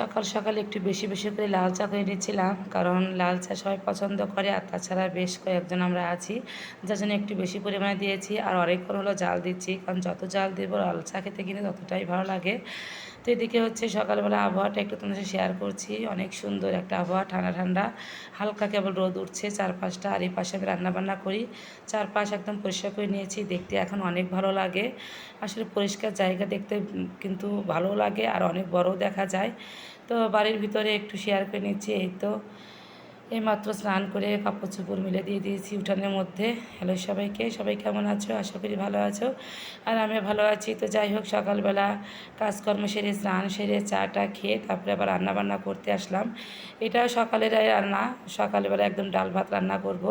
সকাল সকাল একটু বেশি বেশি করে লাল চা করে নিচ্ছিলাম, কারণ লাল চা সবাই পছন্দ করে আর তাছাড়া বেশ কয়েকজন আমরা আছি, যার জন্য একটু বেশি পরিমাণে দিয়েছি আর অনেকক্ষণ হলো জাল দিচ্ছি, কারণ যত জাল দেবো লাল চা খেতে কিনে ততটাই ভালো লাগে। তো এদিকে হচ্ছে সকালবেলা আবহাওয়াটা একটু তোমাদের শেয়ার করছি। অনেক সুন্দর একটা আবহাওয়া, ঠান্ডা ঠান্ডা। হালকা কেবল রোদ উঠছে চারপাশটা আর এই পাশে আমি রান্নাবান্না করি। চারপাশ একদম পরিষ্কার করে নিয়েছি, দেখতে এখন অনেক ভালো লাগে। আসলে পরিষ্কার জায়গা দেখতে কিন্তু ভালো লাগে আর অনেক বড় দেখা যায়। তো বাড়ির ভিতরে একটু শেয়ার করে নিচ্ছি, এই তো। এইমাত্র স্নান করে কাপড় চোপড় মিলে দিয়ে দিয়েছি উঠানের মধ্যে। হ্যালো সবাইকে, সবাই কেমন আছো? আশা করি ভালো আছো। আর আমি ভালো আছি। তো যাই হোক, সকালবেলা কাজকর্ম সেরে, স্নান সেরে, চাটা খেয়ে তারপরে আবার রান্না বান্না করতে আসলাম। এটাও সকালের রান্না। সকালবেলা একদম ডাল ভাত রান্না করব।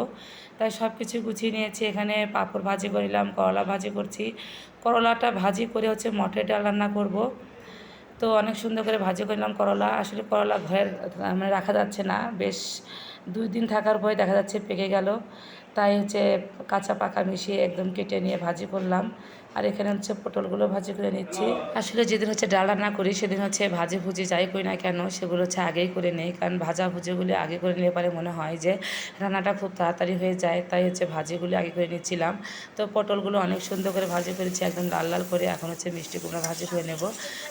তাই সব কিছু গুছিয়ে নিয়েছি। এখানে পাঁপড় ভাজি করিলাম করলা ভাজি করছি। করলাটা ভাজি করে হচ্ছে মটর ডাল রান্না করব। তো অনেক সুন্দর করে ভাজি করলাম করলা। আসলে করলা ঘরের মানে রাখা যাচ্ছে না। বেশ দুই দিন থাকার পরে দেখা যাচ্ছে পেকে গেল। তাই হচ্ছে কাঁচা পাকা মিশিয়ে একদম কেটে নিয়ে ভাজি করলাম। আর এখানে হচ্ছে পটলগুলো ভাজি করে নিচ্ছি। আসলে যেদিন হচ্ছে ডাল রান্না করি, সেদিন হচ্ছে ভাজি ভুজি যাই করি না কেন, সেগুলো হচ্ছে আগেই করে নেই। কারণ ভাজা ভুজিগুলি আগে করে নিলে পরে মনে হয় যে রান্নাটা খুব তাড়াতাড়ি হয়ে যায়, তাই হচ্ছে ভাজিগুলি আগে করে নিচ্ছিলাম। তো পটলগুলো অনেক সুন্দর করে ভাজি করেছি, একদম লাল লাল করে। এখন হচ্ছে মিষ্টি কুমড়া ভাজি করে নেব।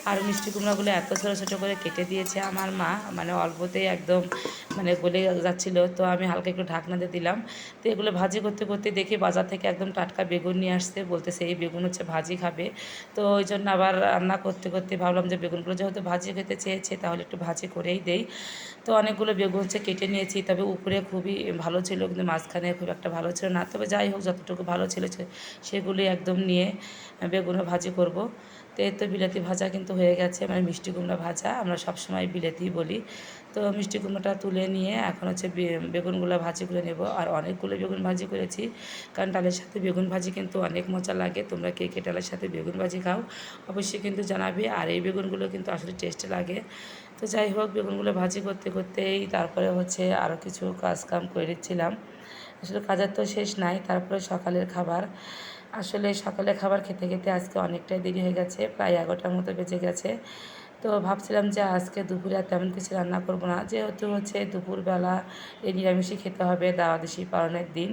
আর মিষ্টি কুমড়াগুলো এত ছোটো ছোটো করে কেটে দিয়েছে আমার মা মানে অল্পতেই একদম মানে গলে যাচ্ছিল, তো আমি হালকা একটু ঢাকনা দিয়ে দিলাম। তো এগুলো ভাজি করতে করতে দেখি বাজার থেকে একদম টাটকা বেগুন নিয়ে আসতে বলতেছে এই বেগুন হচ্ছে ভাজি খাবে। তো ওই জন্য আবার রান্না করতে করতে ভাবলাম যে বেগুনগুলো যেহেতু ভাজি খেতে চেয়েছে, তাহলে একটু ভাজি করেই দেই। তো অনেকগুলো বেগুন হচ্ছে কেটে নিয়েছি, তবে উপরে খুবই ভালো ছিল, কিন্তু মাঝখানে খুব একটা ভালো ছিল না। তবে যাই হোক, যতটুকু ভালো ছিল সেগুলি একদম নিয়ে বেগুনও ভাজি করব। তো এই তো বিলাতি ভাজা কিন্তু হয়ে গেছে মানে মিষ্টি কুমড়া ভাজা, আমরা সবসময় বিলেতি বলি। তো মিষ্টি কুমড়োটা তুলে নিয়ে এখন হচ্ছে বেগুনগুলো ভাজি করে নেব। আর অনেকগুলো বেগুন ভাজি করেছি, কারণ ডালের সাথে বেগুন ভাজি কিন্তু অনেক মজা লাগে। তোমরা কে কে ডালের সাথে বেগুন ভাজি খাও, অবশ্যই কিন্তু জানাবে। আর এই বেগুনগুলো কিন্তু আসলে টেস্ট লাগে। তো যাই হোক, বেগুনগুলো ভাজি করতে করতেই তারপরে হচ্ছে আরও কিছু কাজ কাম করে দিচ্ছিলাম আসলে কাজের তো শেষ নাই, তারপরে সকালের খাবার। আসলে সকালে খাবার খেতে খেতে আজকে অনেকটাই দেরি হয়ে গেছে, প্রায় এগারোটার মতো বেজে গেছে। তো ভাবছিলাম যে আজকে দুপুরে আর তেমন কিছু রান্না করব না, যেহেতু হচ্ছে দুপুরবেলা এই নিরামিষই খেতে হবে দাওয়াদিসি পালনের দিন,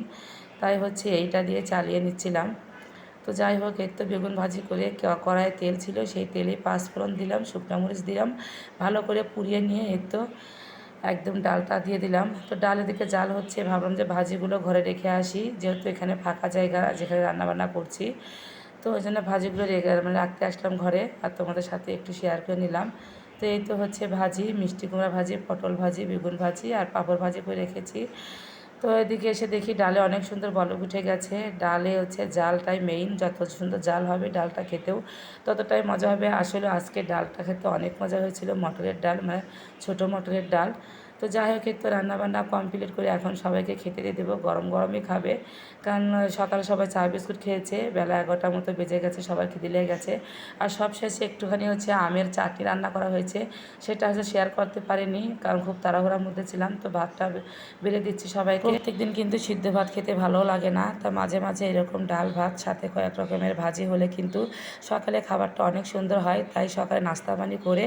তাই হচ্ছে এইটা দিয়ে চালিয়ে নিচ্ছিলাম। তো যাই হোক, এর তো বেগুন ভাজি করে কড়াইয়ে তেল ছিল, সেই তেলে পাঁচফোড়ন দিলাম, শুকনো মরিচ দিলাম, ভালো করে পুড়িয়ে নিয়ে এর তো একদম ডালটা দিয়ে দিলাম। তো ডাল এদিকে জাল হচ্ছে, ভাবলাম যে ভাজিগুলো ঘরে রেখে আসি। যেহেতু এখানে ফাঁকা জায়গা, যেখানে রান্নাবান্না করছি। তো ওই জন্য ভাজিগুলো রেখে মানে রাখতে আসলাম ঘরে আর তোমাদের সাথে একটু শেয়ার করে নিলাম। তো এই তো হচ্ছে ভাজি, মিষ্টি কুমড়া ভাজি, পটল ভাজি, বেগুন ভাজি আর পাঁপড় ভাজি করে রেখেছি। তো এদিকে এসে দেখি ডালে অনেক সুন্দর বলক উঠে গেছে। ডালে হচ্ছে জালটাই মেইন যত সুন্দর জাল হবে ডালটা খেতেও ততটাই মজা হবে। আসলে আজকে ডালটা খেতে অনেক মজা হয়েছিল। মটরের ডাল মানে ছোটো মটরের ডাল। তো যাই হোক তো রান্নাবান্না কমপ্লিট করে এখন সবাইকে খেতে দিয়ে দেবো। গরম গরমই খাবে। কারণ সকালে সবাই চা বিস্কুট খেয়েছে, বেলা এগারোটার মতো বেজে গেছে, সবার খেতে লেগে গেছে। আর সব শেষে একটুখানি হচ্ছে আমের চাটনি রান্না করা হয়েছে। সেটা হচ্ছে শেয়ার করতে পারিনি, কারণ খুব তাড়াহুড়ার মধ্যে ছিলাম, তো ভাতটা বেড়ে দিচ্ছি সবাইকে। প্রত্যেক দিন কিন্তু সিদ্ধ ভাত খেতে ভালো লাগে না, তা মাঝে মাঝে এরকম ডাল ভাত, সাথে কয়েক রকমের ভাজি হলে কিন্তু সকালে খাবারটা অনেক সুন্দর হয়। তাই সকালে নাস্তা পানি করে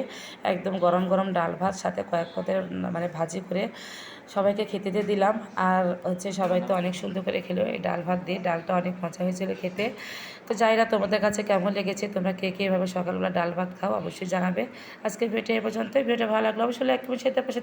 একদম গরম গরম ডাল ভাত, সাথে কয়েক পদের মানে ভাজি করে সবাইকে খেতে দিয়ে দিলাম। আর হচ্ছে সবাই তো অনেক সুন্দর করে খেলো এই ডাল ভাত দিয়ে। ডালটা অনেক মজা হয়েছিল খেতে। তো যাই না তোমাদের কাছে কেমন লেগেছে? তোমরা কে কে এভাবে সকালবেলা ডাল ভাত খাও অবশ্যই জানাবে। আজকে ভিডিও এ পর্যন্ত ভিডিওটা ভালো লাগল অবশ্যই লাইক করবে সেটা পাশে